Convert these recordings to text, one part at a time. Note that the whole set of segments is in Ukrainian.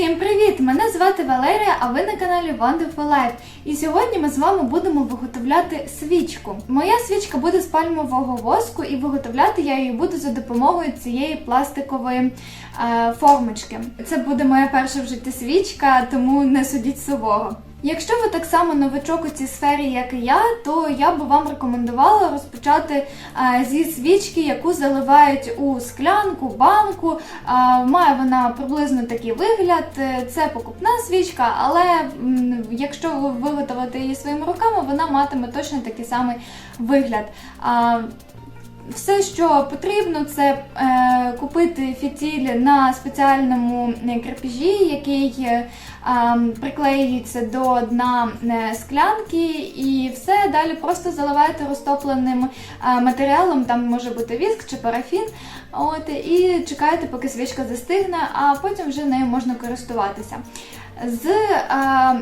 Всім привіт! Мене звати Валерія, а ви на каналі Wonderful Life. І сьогодні ми з вами будемо виготовляти свічку. Моя свічка буде з пальмового воску, і виготовляти я її буду за допомогою цієї пластикової е, формочки. Це буде моя перша в житті свічка, тому не судіть сового. Якщо ви так само новичок у цій сфері, як і я, то я би вам рекомендувала розпочати е, зі свічки, яку заливають у склянку, банку. Е, Має вона приблизно такий вигляд. Е, Це покупна свічка, але якщо ви виготовите її своїми руками, вона матиме точно такий самий вигляд. Все, що потрібно, це е, купити фітіль на спеціальному е, крепежі, який е, приклеюється до дна е, склянки, і все далі просто заливаєте розтопленим е, матеріалом, там може бути віск чи парафін. От, і чекаєте, поки свічка застигне, а потім вже нею можна користуватися. З е,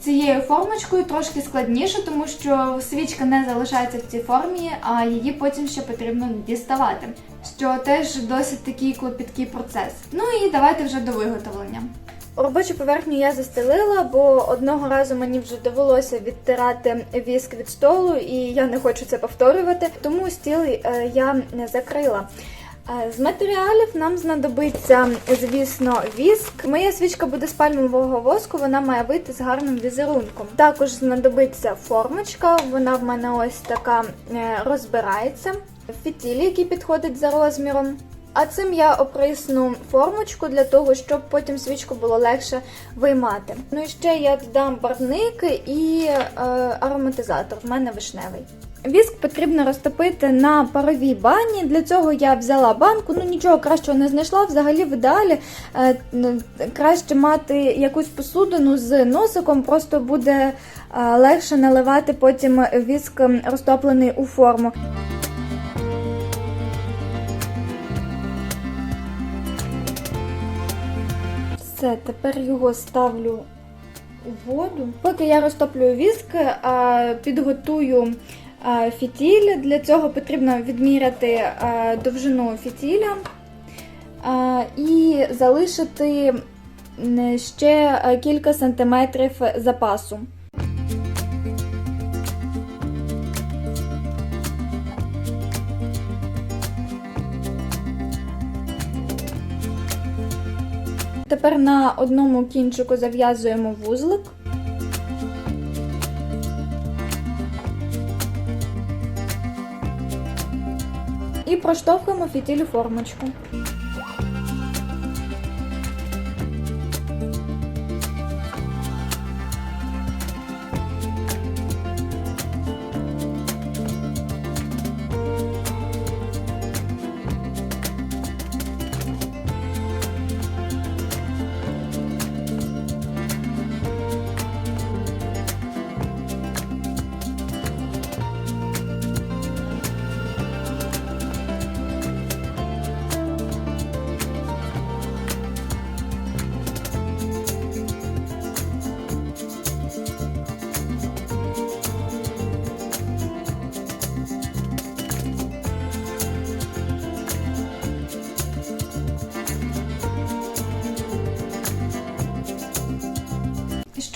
цією формочкою трошки складніше, тому що свічка не залишається в цій формі, а її потім ще потрібно діставати, що теж досить такий клопіткий процес. Ну і давайте вже до виготовлення. Робочу поверхню я застелила, бо одного разу мені вже довелося відтирати віск від столу, і я не хочу це повторювати, тому стіл е, я не закрила. Е, З матеріалів нам знадобиться, звісно, віск. Моя свічка буде з пальмового воску, вона має вийти з гарним візерунком. Також знадобиться формочка, вона в мене ось така е, розбирається. Фітіль, який підходить за розміром. А цим я оприсну формочку для того, щоб потім свічку було легше виймати. Ну і ще я додам барвник і е, ароматизатор. В мене вишневий. Віск потрібно розтопити на паровій бані. Для цього я взяла банку, ну нічого кращого не знайшла. Взагалі, в ідеалі е, краще мати якусь посудину з носиком, просто буде е, легше наливати потім віск розтоплений у форму. Все, тепер його ставлю у воду. Поки я розтоплюю віск, підготую фітіль. Для цього потрібно відміряти довжину фітіля і залишити ще кілька сантиметрів запасу. Тепер на одному кінчику зав'язуємо вузлик. І проштовхуємо фітіль у формочку.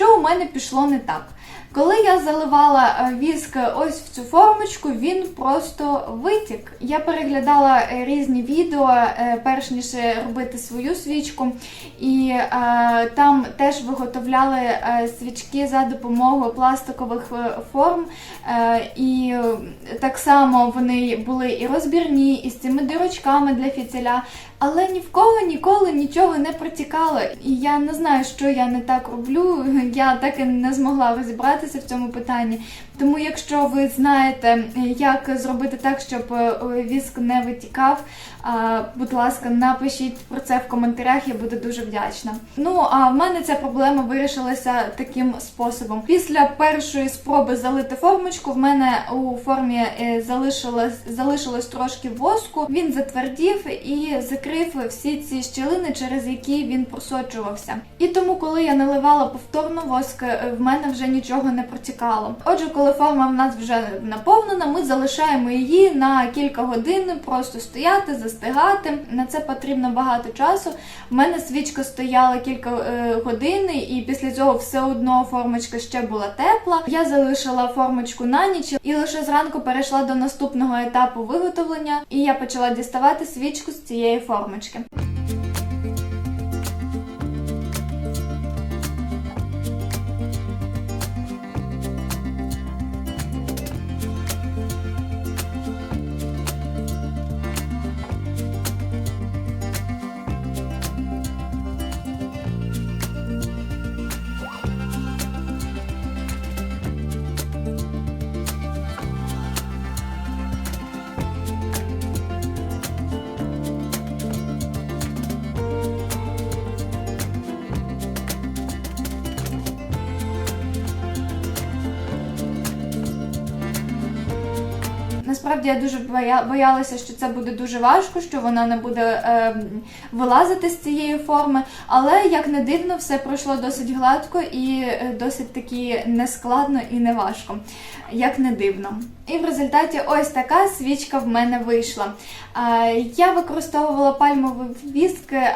Що у мене пішло не так? Коли я заливала е, віск ось в цю формочку, він просто витік. Я переглядала е, різні відео, е, перш ніж робити свою свічку, і там теж виготовляли свічки за допомогою пластикових форм. І так само вони були і розбірні, і з цими дирочками для фіціля. Але ні в кого ніколи нічого не протікало. І я не знаю, що я не так роблю. Я так і не змогла розібратися в цьому питанні. Тому, якщо ви знаєте, як зробити так, щоб е, віск не витікав, будь ласка, напишіть про це в коментарях, я буду дуже вдячна. Ну а в мене ця проблема вирішилася таким способом. Після першої спроби залити формочку, в мене у формі е, залишилось, залишилось трошки воску. Він затвердів і закрив всі ці щілини, через які він просочувався. І тому, коли я наливала повторно воск, е, в мене вже нічого не протікало. Отже, коли форма в нас вже наповнена, ми залишаємо її на кілька годин, просто стояти, застигати. На це потрібно багато часу. В мене свічка стояла кілька е, годин, і після цього все одно формочка ще була тепла. Я залишила формочку на ніч і лише зранку перейшла до наступного етапу виготовлення, і я почала діставати свічку з цієї формочки. Насправді я дуже боялася, що це буде дуже важко, що вона не буде е, вилазити з цієї форми. Але як не дивно, все пройшло досить гладко і е, досить таки нескладно і не важко, як не дивно. І в результаті ось така свічка в мене вийшла. Е, я використовувала пальмовий віск е,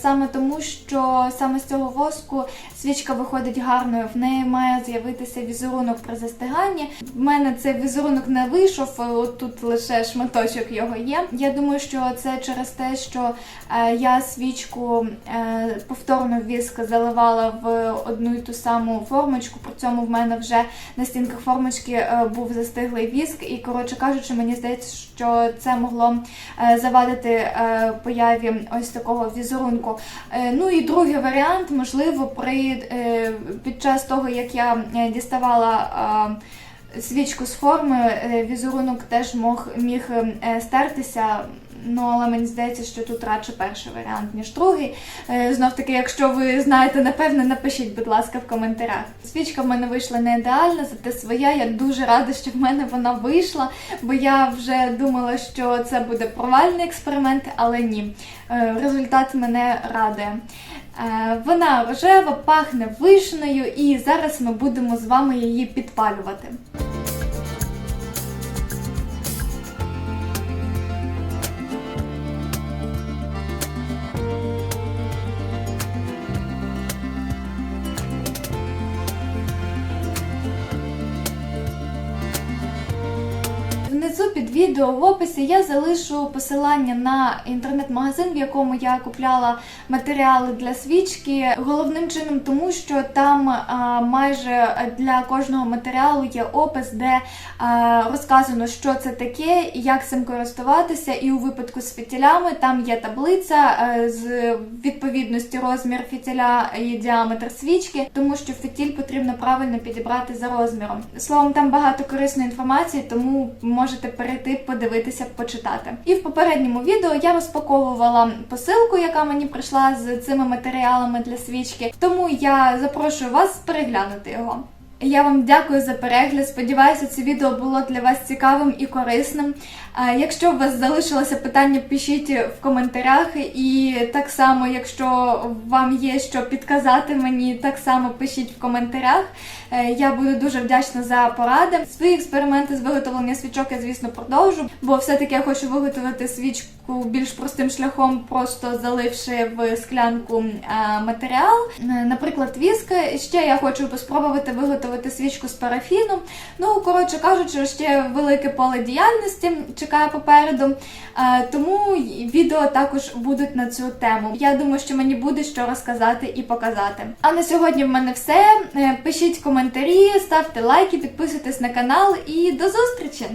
саме тому, що саме з цього воску свічка виходить гарною. В неї має з'явитися візерунок при застиганні. В мене цей візерунок не вийшов, тут лише шматочок його є. Я думаю, що це через те, що е, я свічку е, повторно віск заливала в одну і ту саму формочку. При цьому в мене вже на стінках формочки е, був застиглий віск, і коротше кажучи, мені здається, що це могло завадити появі ось такого візерунку. Ну і другий варіант, можливо, при під час того, як я діставала. Свічку з форми, е, візерунок теж мог, міг е, стертися. Ну, але мені здається, що тут радше перший варіант, ніж другий. Е, Знов таки, якщо ви знаєте, напевне, напишіть, будь ласка, в коментарях. Свічка в мене вийшла не ідеальна, зате своя. Я дуже рада, що в мене вона вийшла, бо я вже думала, що це буде провальний експеримент, але ні. Результат мене радує. Вона рожева, пахне вишнею, і зараз ми будемо з вами її підпалювати. Внизу під відео в описі я залишу посилання на інтернет-магазин, в якому я купляла матеріали для свічки. Головним чином, тому що там майже для кожного матеріалу є опис, де розказано, що це таке, як цим користуватися. І у випадку з фітілями там є таблиця а, з відповідності розмір фітіля і діаметр свічки, тому що фітіль потрібно правильно підібрати за розміром. Словом, там багато корисної інформації, тому можете перейти, подивитися, почитати. І в попередньому відео я розпаковувала посилку, яка мені прийшла з цими матеріалами для свічки. Тому я запрошую вас переглянути його. Я вам дякую за перегляд. Сподіваюся, це відео було для вас цікавим і корисним. Якщо у вас залишилося питання, пишіть в коментарях. І так само, якщо вам є що підказати мені, так само пишіть в коментарях. Е, Я буду дуже вдячна за поради. Свої експерименти з виготовлення свічок я, звісно, продовжу, бо все-таки я хочу виготовити свічку більш простим шляхом, просто заливши в склянку матеріал. Е, Наприклад, віск. Ще я хочу спробувати виготовити свічку з парафіну. Ну, коротше кажучи, ще велике поле діяльності чекає попереду. Е, Тому відео також будуть на цю тему. Я думаю, що мені буде що розказати і показати. А на сьогодні в мене все. Е, Пишіть коментарі, ставте лайки, підписуйтесь на канал і до зустрічі!